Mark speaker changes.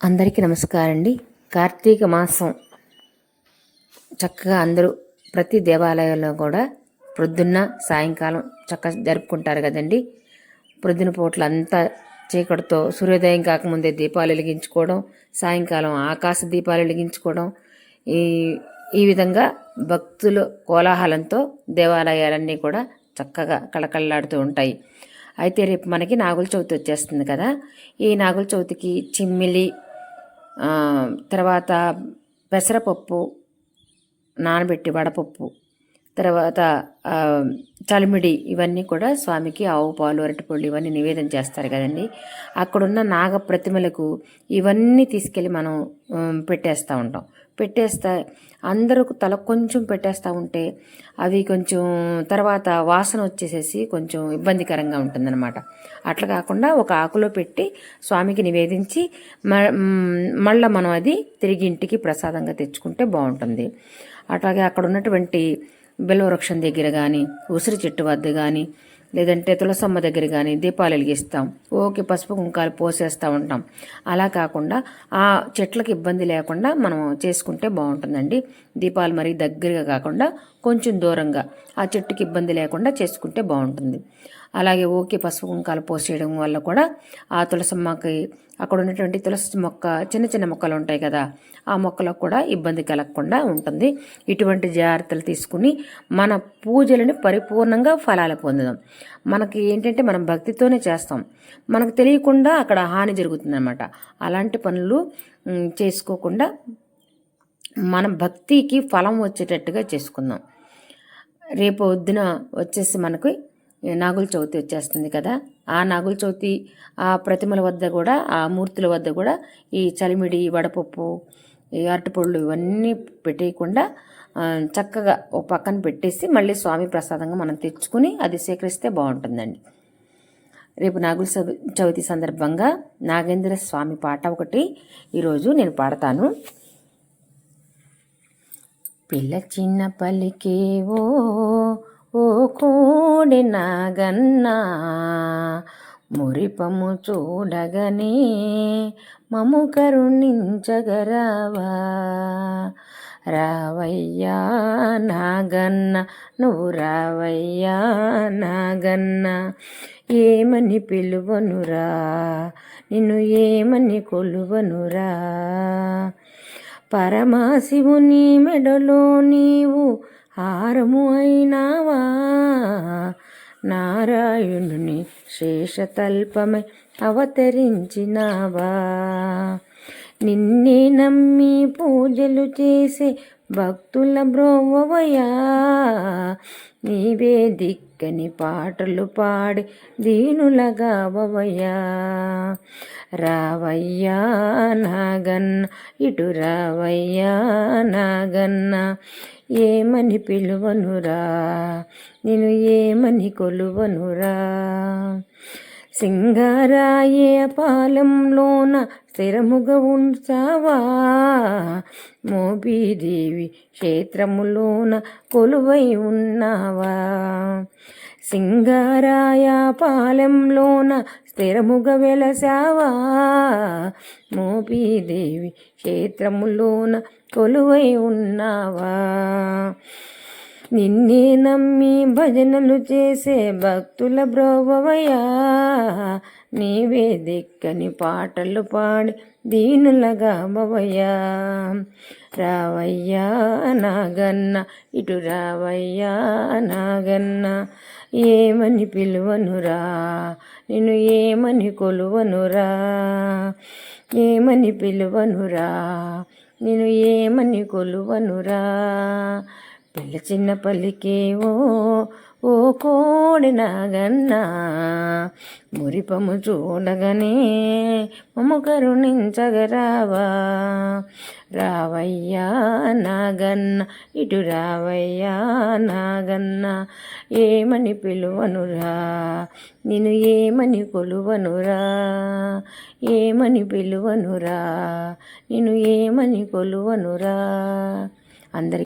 Speaker 1: అందరికీ నమస్కారం అండి కార్తీక మాసం చక్కగా అందరూ ప్రతి దేవాలయంలో కూడా ప్రొద్దున్న సాయంకాలం చక్కగా జరుపుకుంటారు కదండి. ప్రొద్దున పూట్ల అంతా చీకటితో సూర్యోదయం కాకముందే దీపాలు వెలిగించుకోవడం సాయంకాలం ఆకాశ దీపాలు వెలిగించుకోవడం ఈ ఈ విధంగా భక్తులు కోలాహలంతో దేవాలయాలన్నీ కూడా చక్కగా కళకళలాడుతూ ఉంటాయి. అయితే రేపు మనకి నాగుల చవితి వచ్చేస్తుంది కదా. ఈ నాగుల చవితికి చిమ్మిలి తర్వాత పెసరపప్పు నానబెట్టి వడపప్పు తర్వాత చలిమిడి ఇవన్నీ కూడా స్వామికి ఆవు పాలు అరటిపళ్ళు ఇవన్నీ నివేదన చేస్తారు కదండి. అక్కడున్న నాగ ప్రతిమలకు ఇవన్నీ తీసుకెళ్ళి మనం పెట్టేస్తూ ఉంటాం. పెట్టేస్తా అందరూ తల కొంచెం పెట్టేస్తూ ఉంటే అవి కొంచెం తర్వాత వాసన వచ్చేసేసి కొంచెం ఇబ్బందికరంగా ఉంటుందన్నమాట. అట్లా కాకుండా ఒక ఆకులో పెట్టి స్వామికి నివేదించి మ- మళ్ళా మనం అది తిరిగి ఇంటికి ప్రసాదంగా తెచ్చుకుంటే బాగుంటుంది. అట్లాగే అక్కడ ఉన్నటువంటి బిల్వవృక్షం దగ్గర కానీ ఉసిరి చెట్టు వద్ద కానీ లేదంటే తులసమ్మ దగ్గర కానీ దీపాలు వెలిగిస్తాం. ఓకే పసుపు కుంకాలు పోసేస్తూ ఉంటాం. అలా కాకుండా ఆ చెట్లకు ఇబ్బంది లేకుండా మనం చేసుకుంటే బాగుంటుందండి. దీపాలు మరీ దగ్గరగా కాకుండా కొంచెం దూరంగా ఆ చెట్టుకి ఇబ్బంది లేకుండా చేసుకుంటే బాగుంటుంది. అలాగే ఓకే పసుపు కుంకాలు పోసేయడం వల్ల కూడా ఆ తులసమ్మకి అక్కడ ఉన్నటువంటి తులసి మొక్క చిన్న చిన్న మొక్కలు ఉంటాయి కదా ఆ మొక్కలకు కూడా ఇబ్బంది కలగకుండా ఉంటుంది. ఇటువంటి జాగ్రత్తలు తీసుకుని మన పూజలని పరిపూర్ణంగా ఫలాలు పొందుదాం. మనకి ఏంటంటే మనం భక్తితోనే చేస్తాం. మనకు తెలియకుండా అక్కడ హాని జరుగుతుందన్నమాట. అలాంటి పనులు చేసుకోకుండా మన భక్తికి ఫలం వచ్చేటట్టుగా చేసుకుందాం. రేపు పొద్దున వచ్చేసి మనకి నాగుల చవితి వచ్చేస్తుంది కదా. ఆ నాగుల చవితి ఆ ప్రతిమల వద్ద కూడా ఆ మూర్తుల వద్ద కూడా ఈ చలిమిడి వడపప్పు ఈ అరటిపళ్ళు ఇవన్నీ పెట్టేయకుండా చక్కగా ఓ పక్కన పెట్టేసి మళ్ళీ స్వామి ప్రసాదంగా మనం తెచ్చుకుని అది సేకరిస్తే బాగుంటుందండి. రేపు నాగుల చవితి సందర్భంగా నాగేంద్ర స్వామి పాట ఒకటి ఈరోజు నేను పాడతాను. పిల్ల చిన్న పల్లికేవో ఓ కోడి నాగన్నా మురిపము చూడగనే మము కరుణించగరావా? రావయ్యా నాగన్న నువ్వు రావయ్యా నాగన్న ఏమని పిలువనురా? నిన్ను ఏమని కొలువనురా? పరమాశివుని మెడలో నీవు హారము అయినావా? నారాయణుని శేషతల్పమై అవతరించినావా? నిన్నే నమ్మి పూజలు చేసే భక్తుల బ్రోవయా నీవే దిక్కని పాటలు పాడి దీనులగా దీనులగావయ్యా రావయ్యా నాగన్న ఇటు రావయ్యా నాగన్న ఏమని పిలువనురా? నేను ఏమని కొలువనురా? సింగారాయే పాలెంలోన స్థిరముగా ఉంచావా? మోబీదేవి క్షేత్రములోన కొలువై ఉన్నావా? సింగారాయ పాలెంలోన స్థిరముగా వెలసావా? మోపీదేవి క్షేత్రములోన కొలువై ఉన్నావా? నిన్నే నమ్మి భజనలు చేసే భక్తుల బ్రోవయా నీవే దిక్కని పాటలు పాడి దీనులగా బవయ్యా రావయ్యా నాగన్న ఇటు రావయ్యా నాగన్న ఏమని పిలువనురా? నిన్ను ఏమని కొలువనురా? ఏమని పిలువనురా? నేను ఏమని కొలువనురా? పిల్ల చిన్న పల్లికేవో ఓ కోడి నాగన్నా. మురిపము చూడగనే మమ్మ కరుణించగరావా. రావయ్యా నాగన్న ఇటు రావయ్యా నాగన్న ఏమని పిలువనురా? నేను ఏమని కొలువనురా? ఏమని పిలువనురా? నేను ఏమని కొలువనురా? అందరి